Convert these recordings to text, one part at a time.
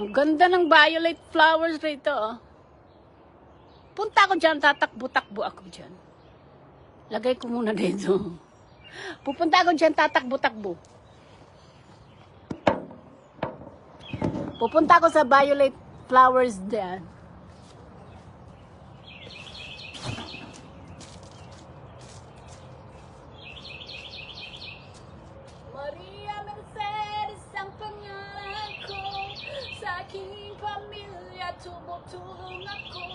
Ang ganda ng violet flowers rito, oh. Punta ako dyan, tatakbo-takbo ako dyan. Lagay ko muna dito. Pupunta ako dyan, tatakbo-takbo. Pupunta ako sa violet flowers dyan. Maria Mercedes ang pangalan ko Sa aking pamilya tumutulong ako.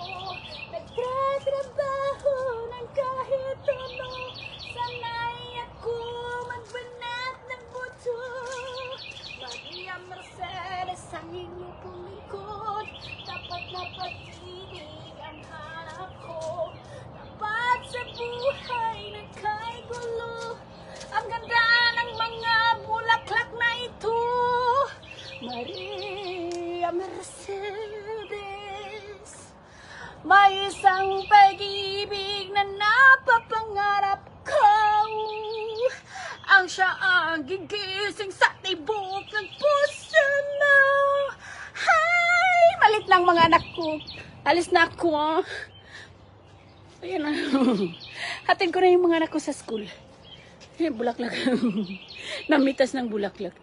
Nagtatrabaho ng kahit ano. Sanay ako magbanat ng buto. Maria Mercedes ang inyong pumikot. Dapat na pag-ibig ang hanap ko. Dapat sa buhay na kay gulo. Ang ganda ng mga bulaklak na ito. Maria Mercedes May isang pag-ibig na napapangarap ko Ang siya ang gigising sa tibok ng puso mo Hi! Malit lang mga anak ko Alis na ako ah. Ayan na. Hatid ko na yung mga anak ko sa school. Eh, bulaklak. Namitas ng bulaklak.